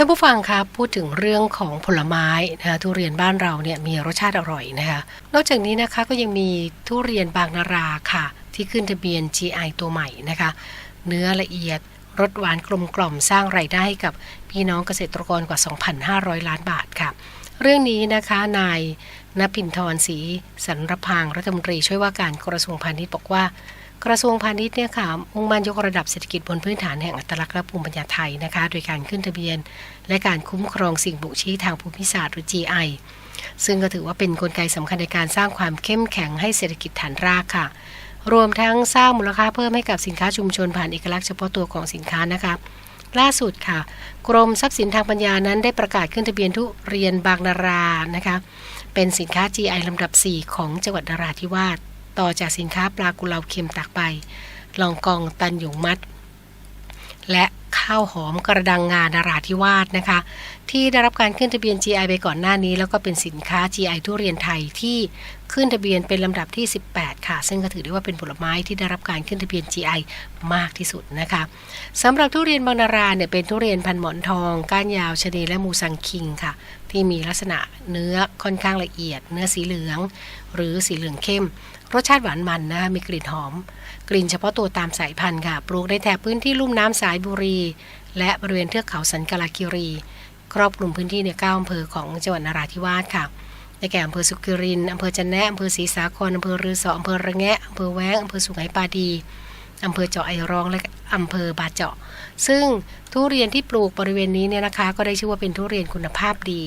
ท่านผู้ฟังครับพูดถึงเรื่องของผลไม้นะคะทุเรียนบ้านเราเนี่ยมีรสชาติอร่อยนะคะนอกจากนี้นะคะก็ยังมีทุเรียนบางนาราค่ะ ที่ขึ้นทะเบียน GI ตัวใหม่นะคะ เนื้อละเอียดรสหวานกลมกล่อมสร้างไรายได้ให้กับพี่น้องเกษตรกรกว่า 2,500 ล้านบาทค่ะ เรื่องนี้นะคะนายนพินทรศรีสันรพางรัฐมนตรีช่วยว่าการกระทรวงพาณิชย์บอกว่า กระทรวงพาณิชย์เนี่ยค่ะมุ่งมั่นยกระดับเศรษฐกิจบนพื้นฐานแห่งอัตลักษณ์และภูมิปัญญาไทยนะคะ โดยการขึ้นทะเบียน และการคุ้มครองสิ่งบ่งชี้ทางภูมิศาสตร์หรือ GI ซึ่งก็ถือว่าเป็นนกลไกสำคัญในการสร้างความเข้มแข็งให้เศรษฐกิจฐานรากค่ะ รวมทั้งสร้างมูลค่าเพิ่มให้กับสินค้าชุมชนผ่านเอกลักษณ์เฉพาะตัวของสินค้านะคะล่าสุดค่ะ กรมทรัพย์สินทางปัญญานั้นได้ประกาศขึ้นทะเบียนทุเรียนบางนารานะคะ เป็นสินค้า GI ลำดับ 4 ของจังหวัดนราธิวาส ต่อจากสินค้าปลากุเลาเค็มตากใบลองกองตันหยงมัด และข้าวหอมกระดังงานราธิวาสนะคะ ที่ได้รับการขึ้นทะเบียน GI ไปก่อนหน้านี้ แล้วก็เป็นสินค้า GI ทุเรียนไทยที่ขึ้นทะเบียนเป็นลำดับที่18 ค่ะ ซึ่งก็ถือได้ว่าเป็นผลไม้ที่ได้รับการขึ้นทะเบียน GI มากที่สุดนะคะสำหรับทุเรียนบางนาราเนี่ยเป็นทุเรียนพันหมอนทอง ก้านยาวชะนีและมูซังคิงค่ะ ที่มีลักษณะเนื้อค่อนข้างละเอียด เนื้อสีเหลือง หรือสีเหลืองเข้ม รสชาติหวานมันนะคะมีกลิ่นหอม กลิ่นเฉพาะตัวตามสายพันธุ์ค่ะปลูกในแถบพื้นที่ลุ่มน้ำสายบุรี และบริเวณเทือกเขาสันกาลาคิรี ครอบคลุมพื้นที่ในเก้าอำเภอของจังหวัดนราธิวาสค่ะ ได้แก่อำเภอสุกิรินอำเภอจันแนะอำเภอศรีสาครอำเภอรือสออำเภอระแงะอำเภอแว้งอำเภอสุไหงปาดีอำเภอเจาะไอร้องและอำเภอบาเจาะ ซึ่งทุเรียนที่ปลูกบริเวณนี้เนี่ยนะคะ ก็ได้ชื่อว่าเป็นทุเรียนคุณภาพดี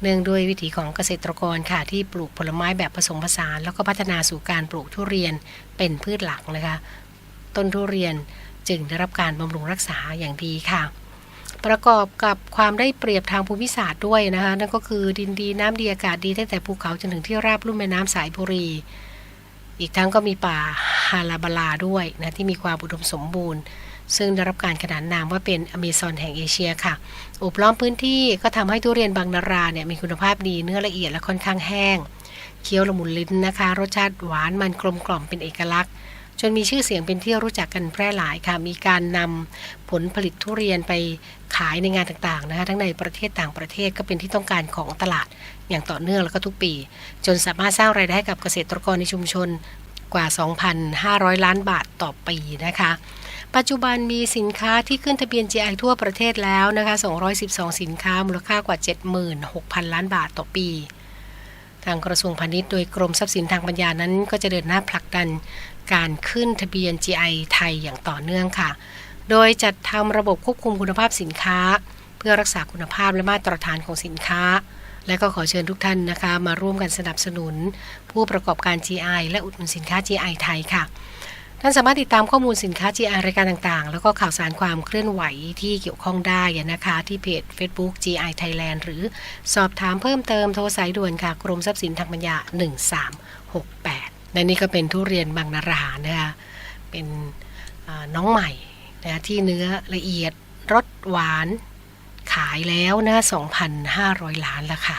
เนื่องด้วยวิถีของเกษตรกรค่ะที่ปลูกผลไม้แบบผสมผสาน แล้วก็พัฒนาสู่การปลูกทุเรียนเป็นพืชหลักนะคะ ต้นทุเรียนจึงได้รับการบำรุงรักษาอย่างดีค่ะ ประกอบกับความได้เปรียบทางภูมิศาสตร์ด้วยนะคะ นั่นก็คือดินดีน้ำดีอากาศดีตั้งแต่ภูเขาจนถึงที่ราบลุ่มแม่น้ำสายบุรี อีกทั้งก็มีป่าฮาราบาลาด้วยนะที่มีความอุดมสมบูรณ์ ซึ่งได้รับการขนานนามว่าเป็นอเมซอนแห่งเอเชียค่ะอบล้อมพื้นที่ก็ทำให้ทุเรียนบางนาราเนี่ยมีคุณภาพดีเนื้อละเอียดและค่อนข้างแห้งเคี้ยวละมุนลิ้นนะคะ รสชาติหวานมันกลมกล่อมเป็นเอกลักษณ์ จนมีชื่อเสียงเป็นที่รู้จักกันแพร่หลายค่ะ มีการนำผลผลิตทุเรียนไปขายในงานต่างๆนะคะทั้งในประเทศต่างประเทศก็เป็นที่ต้องการของตลาดอย่างต่อเนื่องแล้วก็ทุกปี จนสามารถสร้างรายได้กับเกษตรกรในชุมชนกว่า 2,500 ล้านบาทต่อปีนะคะ ปัจจุบันมีสินค้าที่ขึ้นทะเบียน GI ทั่วประเทศแล้วนะคะ 212 สินค้ามูลค่ากว่า 76,000 ล้านบาทต่อปี ทางกระทรวงพาณิชย์โดยกรมทรัพย์สินทางปัญญานั้น ก็จะเดินหน้าผลักดันการขึ้นทะเบียน GI ไทยอย่างต่อเนื่องค่ะ โดยจัดทำระบบควบคุมคุณภาพสินค้า เพื่อรักษาคุณภาพและมาตรฐานของสินค้า และก็ขอเชิญทุกท่านนะคะ มาร่วมกันสนับสนุน ผู้ประกอบการ GI และอุดหนุนสินค้า GI ไทยค่ะ ท่านสามารถติดตามข้อมูลสินค้า GI รายการต่างๆ แล้วก็ข่าวสารความเคลื่อนไหวที่เกี่ยวข้องได้นะคะที่เพจ Facebook GI Thailand หรือสอบถามเพิ่มเติมโทรสายด่วนค่ะ กรมทรัพย์สินทางปัญญา 1368 และนี่ก็เป็นทุเรียนบางนารานะคะเป็นน้องใหม่นะที่เนื้อละเอียดรสหวานขายแล้วนะ2,500 ล้านแล้วค่ะ